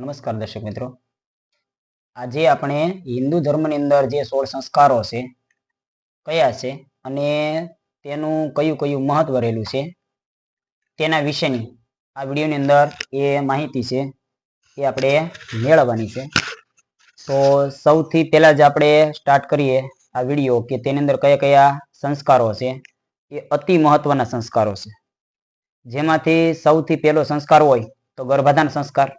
નમસ્કાર દર્શક મિત્રો. આજે આપણે હિન્દુ ધર્મની અંદર જે સોળ સંસ્કારો છે, કયા છે અને તેનું કયું કયું મહત્વ રહેલું છે, તેના વિશેની આ વિડીયોની અંદર એ માહિતી છે, એ આપણે મેળવવાની છે. તો સૌથી પહેલાં જ આપણે સ્ટાર્ટ કરીએ આ વીડિયો કે તેની અંદર કયા કયા સંસ્કારો છે, એ અતિ મહત્વના સંસ્કારો છે. જેમાંથી સૌથી પહેલો સંસ્કાર હોય તો ગર્ભાધાન સંસ્કાર.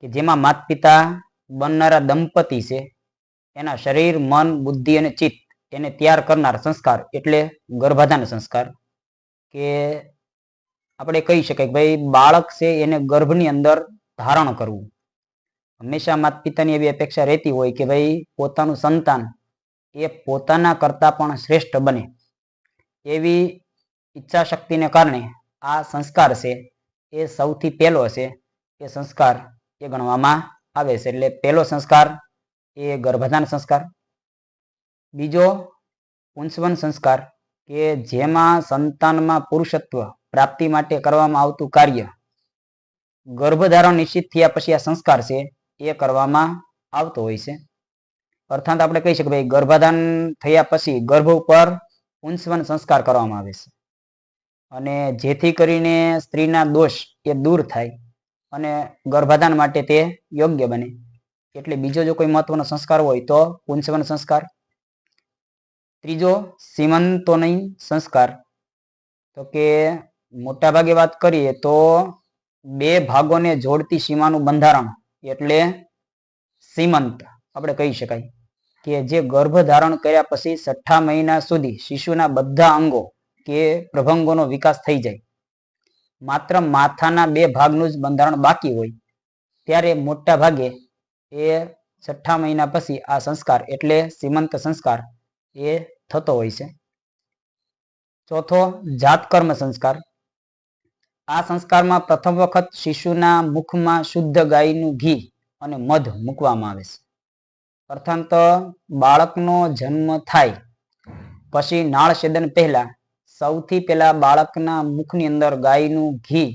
કે જેમાં માતા પિતા બનનારા દંપતી છે, એના શરીર, મન, બુદ્ધિ અને ચિત્ત એને તૈયાર કરનાર સંસ્કાર એટલે ગર્ભાધાન સંસ્કાર. કે આપણે કહી શકાય કે ભાઈ બાળક છે એને ગર્ભની અંદર ધારણ કરવું. હંમેશા માતા પિતાની એવી અપેક્ષા રહેતી હોય કે ભાઈ પોતાનું સંતાન એ પોતાના કરતા પણ શ્રેષ્ઠ બને. એવી ઈચ્છા શક્તિને કારણે આ સંસ્કાર છે, એ સૌથી પહેલો છે, એ સંસ્કાર એ ગણવામાં આવે છે. એટલે પહેલો સંસ્કાર એ ગર્ભધાન સંસ્કાર. બીજો પુંસવન સંસ્કાર કે જેમાં સંતાનમાં પુરુષત્વ પ્રાપ્તિ માટે કરવામાં આવતું કાર્ય ગર્ભધારણ નિશ્ચિત થયા પછી આ સંસ્કાર છે એ કરવામાં આવતો હોય છે. અર્થાત આપણે કહી શકીએ ભાઈ ગર્ભાધાન થયા પછી ગર્ભ ઉપર પુંસવન સંસ્કાર કરવામાં આવે છે. અને જેથી કરીને સ્ત્રીના દોષ એ દૂર થાય. અને ગર્ભાધાન માટે તે યોગ્ય બને. એટલે બીજો જો કોઈ મહત્વનો સંસ્કાર હોય તો પુંસવન સંસ્કાર. ત્રીજો, સીમંતોની સંસ્કાર. તો કે મોટા ભાગે વાત કરીએ તો બે ભાગોને જોડતી સીમાનું બંધારણ એટલે સીમંત આપણે કહી શકાય. કે જે ગર્ભ ધારણ કર્યા પછી છઠ્ઠા મહિના સુધી શિશુના બધા અંગો કે પ્રભંગોનો વિકાસ થઈ જાય. માત્ર માથાના બે ભાગનું જ બંધારણ બાકી હોય, ત્યારે મોટા ભાગે એ છઠ્ઠા મહિના પછી આ સંસ્કાર, એટલે સીમંત સંસ્કાર, એ થતો હોય છે. ચોથો જાતકર્મ સંસ્કાર. આ સંસ્કારમાં પ્રથમ વખત શિશુના મુખમાં શુદ્ધ ગાયનું ઘી અને મધ મૂકવામાં આવે છે. અર્થાત બાળકનો જન્મ થાય પછી નાળ છેદન પહેલા સૌથી પહેલા બાળકના મુખની અંદર ગાયનું ઘી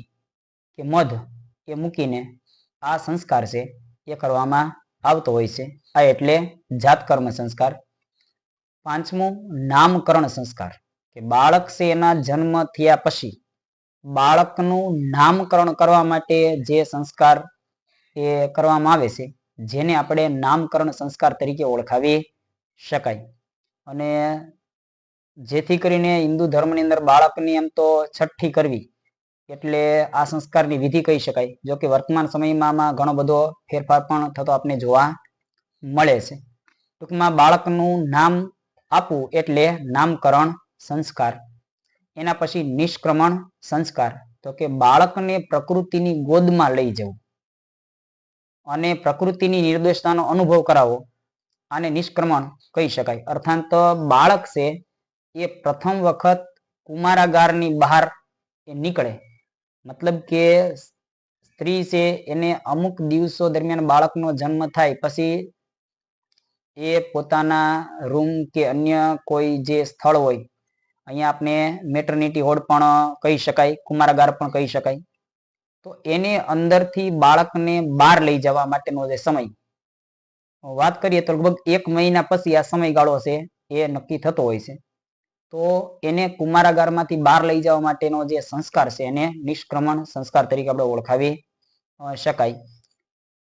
કે મધ એ મૂકીને આ સંસ્કાર છે એ કરવામાં આવતો હોય છે. આ એટલે જાતકર્મ સંસ્કાર. પાંચમું, નામકરણ સંસ્કાર. કે બાળક છે એના જન્મ થયા પછી બાળકનું નામકરણ કરવા માટે જે સંસ્કાર એ કરવામાં આવે છે, જેને આપણે નામકરણ સંસ્કાર તરીકે ઓળખાવી શકાય. અને જેથી કરીને હિન્દુ ધર્મની અંદર બાળકની એમ તો છઠ્ઠી કરવી એટલે આ સંસ્કારની વિધિ કહી શકાય. જો કે વર્તમાન સમયમાં ઘણો બધો ફેરફાર પણ થતો આપણે જોવા મળે છે. ટૂંકમાં બાળકનું નામ આપવું એટલે નામકરણ સંસ્કાર. એના પછી નિષ્ક્રમણ સંસ્કાર. તો કે બાળકને પ્રકૃતિની ગોદમાં લઈ જવું. અને પ્રકૃતિની નિર્દોષતાનો અનુભવ કરાવવો. આને નિષ્ક્રમણ કહી શકાય. અર્થાત બાળક છે એ પ્રથમ વખત કુમારાગારની બહાર એ નીકળે. મતલબ કે સ્ત્રી છે એને અમુક દિવસો દરમિયાન બાળકનો જન્મ થાય, પછી એ પોતાના રૂમ કે અન્ય કોઈ જે સ્થળ હોય, અહીંયા આપણે મેટર્નિટી હોડ પણ કહી શકાય, કુમારાગાર પણ કહી શકાય. તો એને અંદરથી બાળકને બહાર લઈ જવા માટેનો જે સમય, વાત કરીએ તો લગભગ એક મહિના પછી આ સમયગાળો છે, એ નક્કી થતો હોય છે. તો એને કુમારાગારમાંથી બહાર લઈ જવા માટેનો જે સંસ્કાર છે એને નિષ્ક્રમણ સંસ્કાર તરીકે આપણે ઓળખાવી શકાય.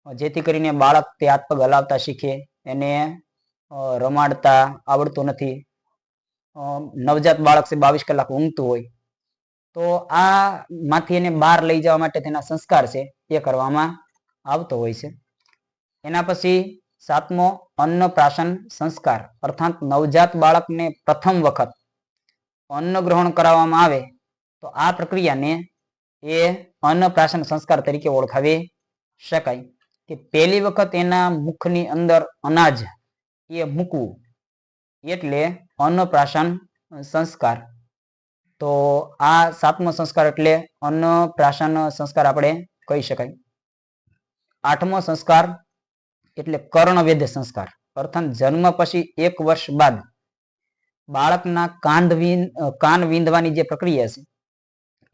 જેથી કરીને બાળક તે હાથ પગ હલાવતા શીખે, એને રમાડતા આવડતું નથી. નવજાત બાળક છે બાવીસ કલાક ઊંઘતું હોય. તો આ માંથી એને બહાર લઈ જવા માટે તેના સંસ્કાર છે એ કરવામાં આવતો હોય છે. એના પછી સાતમો અન્નપ્રાશન સંસ્કાર, અર્થાત નવજાત બાળકને પ્રથમ વખત અન્ન ગ્રહણ કરાવવામાં આવે, તો આ પ્રક્રિયાને એ અન્નપ્રાશન સંસ્કાર તરીકે ઓળખાવી શકાય. કે પહેલી વખત એના મુખની અંદર અનાજ એ મૂકવું એટલે અન્નપ્રાશન સંસ્કાર. તો આ સાતમો સંસ્કાર એટલે અન્નપ્રાશન સંસ્કાર આપણે કહી શકાય. આઠમો સંસ્કાર એટલે કર્ણવેદ સંસ્કાર. અર્થાત જન્મ પછી એક વર્ષ બાદ બાળકના કાંધ કાન વીંધવાની જે પ્રક્રિયા છે,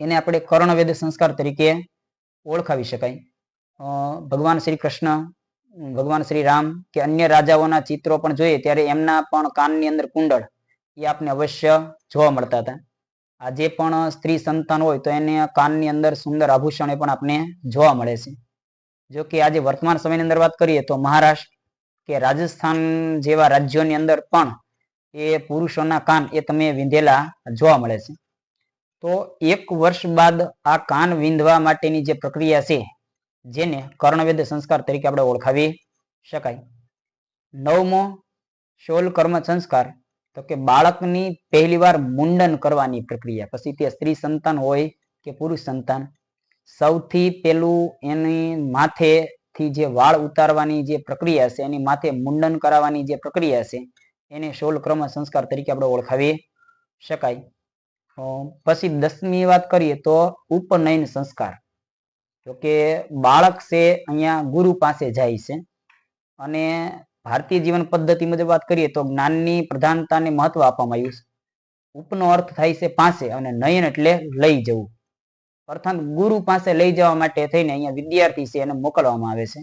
એને આપણે કર્ણવેદ સંસ્કાર તરીકે ઓળખાવી શકાય. ભગવાન શ્રી કૃષ્ણ, ભગવાન શ્રી રામ કે અન્ય રાજાઓના ચિત્રો પણ જોઈએ ત્યારે એમના પણ કાનની અંદર કુંડળ એ આપને અવશ્ય જોવા મળતા હતા. આજે પણ સ્ત્રી સંતાન હોય તો એને કાનની અંદર સુંદર આભૂષણ પણ આપને જોવા મળે છે. જો કે આજે વર્તમાન સમયની અંદર વાત કરીએ તો મહારાષ્ટ્ર કે રાજસ્થાન જેવા રાજ્યોની અંદર પણ એ પુરુષોના કાન એ તમે વિંધેલા જોવા મળે છે. તો એક વર્ષ બાદ આ કાન વિંધવા માટેની જે પ્રક્રિયા છે, જેને કર્ણવેદ સંસ્કાર તરીકે આપણે ઓળખાવી શકાય. નવમો શોલ કર્મ સંસ્કાર, તો કે બાળકની પહેલી વાર મુંડન કરવાની પ્રક્રિયા. પછી તે સ્ત્રી સંતાન હોય કે પુરુષ સંતાન. સૌથી પેલું એની માથેથી જે વાળ ઉતારવાની જે પ્રક્રિયા છે, એની માથે મુંડન કરાવવાની જે પ્રક્રિયા છે એને સોળ ક્રમ સંસ્કાર તરીકે આપણે ઓળખાવી શકાય. પછી દસમી વાત કરીએ તો ઉપનયન સંસ્કાર. તો કે બાળક છે અહીંયા ગુરુ પાસે જાય છે. અને ભારતીય જીવન પદ્ધતિ મુજબ વાત કરીએ તો જ્ઞાનની પ્રધાનતાને મહત્વ આપવામાં આવ્યું છે. ઉપનો અર્થ થાય છે પાસે અને નયન એટલે લઈ જવું. અર્થાત ગુરુ પાસે લઈ જવા માટે થઈને અહીંયા વિદ્યાર્થી છે એને મોકલવામાં આવે છે.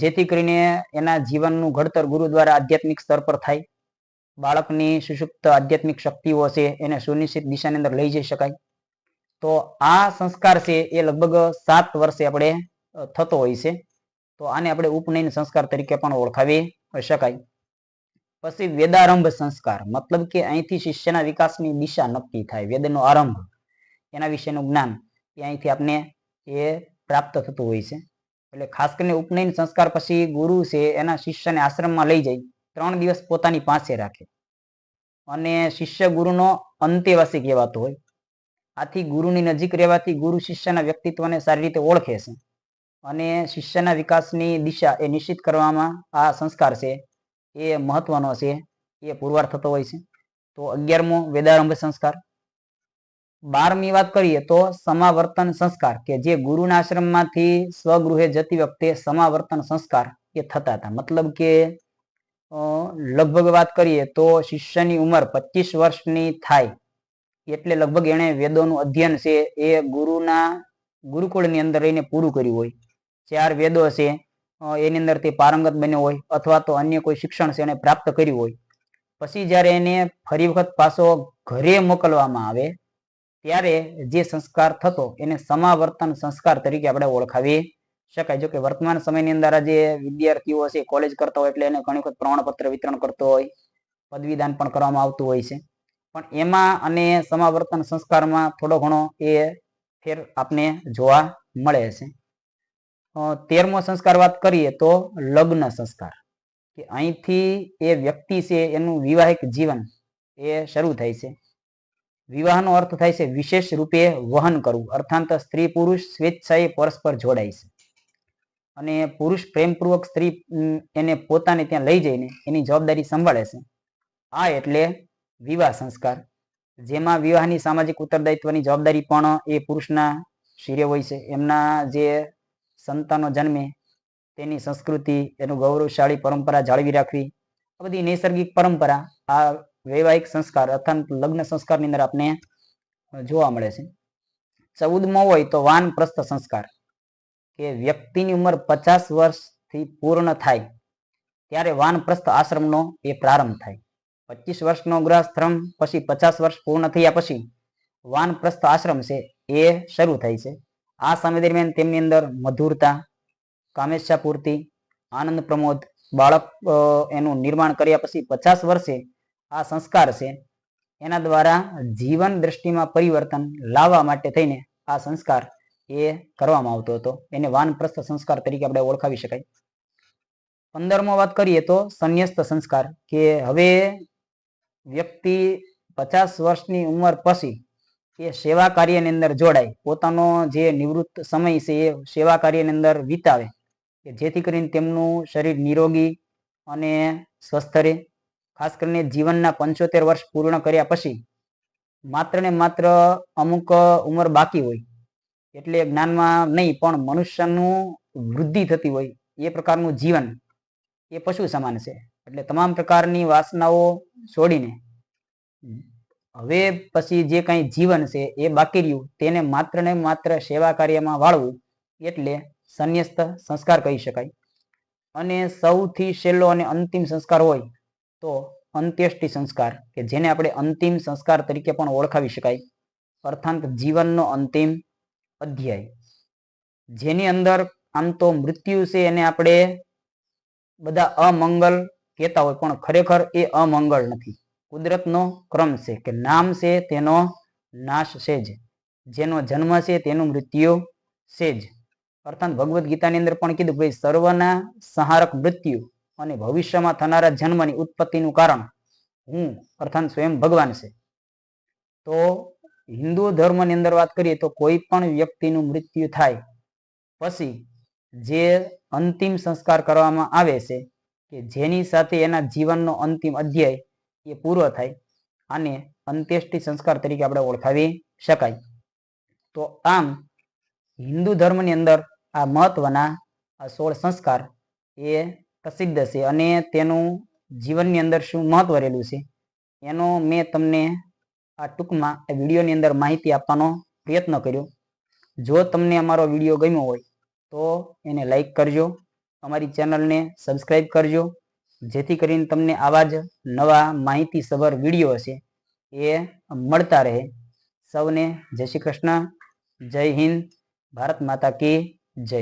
જેથી કરીને એના જીવનનું ઘડતર ગુરુ દ્વારા આધ્યાત્મિક સ્તર પર થાય. બાળકની સુષુપ્ત આધ્યાત્મિક શક્તિઓ છે, એને સુનિશ્ચિત દિશાની અંદર લઈ જઈ શકાય. તો આ સંસ્કાર છે, એ લગભગ સાત વર્ષે આપણે થતો હોય છે. તો આને આપણે ઉપનયન સંસ્કાર તરીકે પણ ઓળખાવી શકાય. પછી વેદારંભ સંસ્કાર, મતલબ કે અહીંથી શિષ્યના વિકાસની દિશા નક્કી થાય, વેદનો આરંભ. એના વિશેનું જ્ઞાન એ અહીંથી આપને એ પ્રાપ્ત થતું હોય છે. એટલે ખાસ કરીને ઉપનયન સંસ્કાર પછી ગુરુ છે, એના શિષ્યને આશ્રમમાં લઈ જાય. ત્રણ દિવસ પોતાની પાસે રાખે. અને શિષ્ય ગુરુનો અંતેવાસી કહેવાતો હોય. આથી ગુરુની નજીક રહેવાથી ગુરુ શિષ્યના વ્યક્તિત્વને સારી રીતે ઓળખે છે. અને શિષ્યના વિકાસની દિશા એ નિશ્ચિત કરવામાં આ સંસ્કાર છે. એ મહત્વનો છે. એ પુરવાર થતો હોય છે. તો અગિયારમો વેદારંભ સંસ્કાર. બારમી વાત કરીએ તો સમાવર્તન સંસ્કાર, કે જે ગુરુના આશ્રમમાંથી સ્વગૃહે જતી વખતે સમાવર્તન સંસ્કાર એ થતા હતા. મતલબ કે લગભગ વાત કરીએ તો શિષ્યની ઉંમર પચીસ વર્ષની થાય, એટલે લગભગ એણે વેદોનું અધ્યયન છે એ ગુરુના, ગુરુકુળની અંદર રહીને પૂરું કર્યું હોય. ચાર વેદો છે એની અંદર તે પારંગત બન્યો હોય, અથવા તો અન્ય કોઈ શિક્ષણ છે એને પ્રાપ્ત કર્યું હોય. પછી જ્યારે એને ફરી વખત પાછો ઘરે મોકલવામાં આવે ત્યારે જે સંસ્કાર થતો એને સમાવર્તન સંસ્કાર તરીકે આપણે ઓળખાવી શકાય. જો કે વર્તમાન સમયની અંદર જે વિદ્યાર્થીઓ છે કોલેજ કરતા હોય એટલે એને ઘણી વખત પ્રમાણપત્ર વિતરણ કરતો હોય, પદવીદાન પણ કરવામાં આવતું હોય છે. પણ એમાં અને સમાવર્તન સંસ્કારમાં થોડો ઘણો એ ફેર આપને જોવા મળે છે. તેરમો સંસ્કાર વાત કરીએ તો લગ્ન સંસ્કાર. કે અહીંથી એ વ્યક્તિ છે, એનું વિવાહિક જીવન એ શરૂ થાય છે. વિવાહનો અર્થ થાય છે વિશેષ રૂપે વહન કરવું. અર્થાંત સ્ત્રી પુરુષ સ્વેચ્છાએ પરસ્પર જોડાય છે. અને પુરુષ પ્રેમપૂર્વક સ્ત્રી એને પોતાને ત્યાં લઈ જઈને એની જવાબદારી સંભાળે છે. આ એટલે વિવાહ સંસ્કાર. જેમાં વિવાહની સામાજિક ઉત્તરદાયિત્વની જવાબદારી પણ એ પુરુષના શિરે હોય છે. એમના જે સંતાનો જન્મે તેની સંસ્કૃતિ, એનું ગૌરવશાળી પરંપરા જાળવી રાખવી. આ બધી નૈસર્ગિક પરંપરા આ વૈવાહિક સંસ્કાર અર્થાત લગ્ન સંસ્કારની અંદર આપણે જોવા મળે છે. ચૌદમો હોય તો વાનપ્રસ્થ સંસ્કાર, કે વ્યક્તિની ઉંમર પચાસ વર્ષથી પૂર્ણ થાય, ત્યારે વાનપ્રસ્થ આશ્રમનો એ પ્રારંભ થાય. પચીસ વર્ષનો ગૃહસ્થ્રમ, પછી પચાસ વર્ષ પૂર્ણ થયા પછી વાનપ્રસ્થ આશ્રમ છે એ શરૂ થાય છે. આ સમય દરમિયાન તેમની અંદર મધુરતા કામેચ્છા પૂર્તિ આનંદ પ્રમોદ, બાળક એનું નિર્માણ કર્યા પછી પચાસ વર્ષે આ સંસ્કાર છે, એના દ્વારા જીવન દ્રષ્ટિમાં પરિવર્તન લાવવા માટે થઈને આ સંસ્કાર એ કરવામાં આવતો હતો. એને વાનપ્રસ્થ સંસ્કાર તરીકે આપણે ઓળખાવી શકાય. પંદરમો વાત કરીએ તો સંન્યસ્ત સંસ્કાર, કે હવે વ્યક્તિ પચાસ વર્ષની ઉંમર પછી એ સેવા કાર્યની અંદર જોડાય. પોતાનો જે નિવૃત્ત સમય છે એ સેવા કાર્યની અંદર વિતાવે. કે જેથી કરીને તેમનું શરીર નિરોગી અને સ્વસ્થ રહે. ખાસ કરીને જીવનના પંચોતેર વર્ષ પૂર્ણ કર્યા પછી માત્ર ને માત્ર અમુક ઉંમર બાકી હોય એટલે જ્ઞાનમાં નહીં, પણ મનુષ્યનું વૃદ્ધિ થતી હોય એ પ્રકારનું જીવન એ પશુ સમાન છે. એટલે તમામ પ્રકારની વાસનાઓ છોડીને હવે પછી જે કંઈ જીવન છે એ બાકી રહ્યું, તેને માત્ર ને માત્ર સેવા કાર્યમાં વાળવું એટલે સંન્યસ્ત સંસ્કાર કહી શકાય. અને સૌથી છેલ્લો અને અંતિમ સંસ્કાર હોય તો અંત્યેષ્ટિ સંસ્કાર, કે જેને આપણે અંતિમ સંસ્કાર તરીકે પણ ઓળખાવી શકાય. અર્થાંત જીવનનો અંતિમ અધ્યાય. જેની અંદર આમ તો મૃત્યુ છે એને આપણે બધા અમંગલ કહેતા હોય, પણ ખરેખર એ અમંગળ નથી. કુદરતનો ક્રમ છે કે નામ છે તેનો નાશ છે જ. જેનો જન્મ છે તેનું મૃત્યુ છે જ. અર્થાત ભગવદ્ ગીતાની અંદર પણ કીધું ભાઈ, સર્વના સહારક મૃત્યુ અને ભવિષ્યમાં થનારા જન્મની ઉત્પત્તિનું કારણ હું અર્થાત સ્વયં ભગવાન છે. તો હિન્દુ ધર્મની અંદર વાત કરીએ તો કોઈ પણ વ્યક્તિનું મૃત્યુ થાય પછી જે અંતિમ સંસ્કાર કરવામાં આવે છે કે જેની સાથે એના જીવનનો અંતિમ અધ્યાય એ પૂરો થાય આને અંત્યેષ્ટિ સંસ્કાર તરીકે આપણે ઓળખાવી શકાય. તો આમ હિન્દુ ધર્મની અંદર આ મહત્વના આ સોળ સંસ્કાર એ પ્રસિદ્ધ છે અને તેનું જીવનની અંદર શું મહત્વ રહેલું છે એનો મેં તમને આ ટૂંકમાં આ વિડીયોની અંદર માહિતી આપવાનો પ્રયત્ન કર્યો. જો તમને અમારો વીડિયો ગમ્યો હોય તો એને લાઈક કરજો, અમારી ચેનલને સબસ્ક્રાઈબ કરજો, જેથી કરીને તમને આવા જ નવા માહિતીસભર વીડિયો હશે એ મળતા રહે. સૌને જય શ્રી કૃષ્ણ, જય હિન્દ, ભારત માતા કી જય.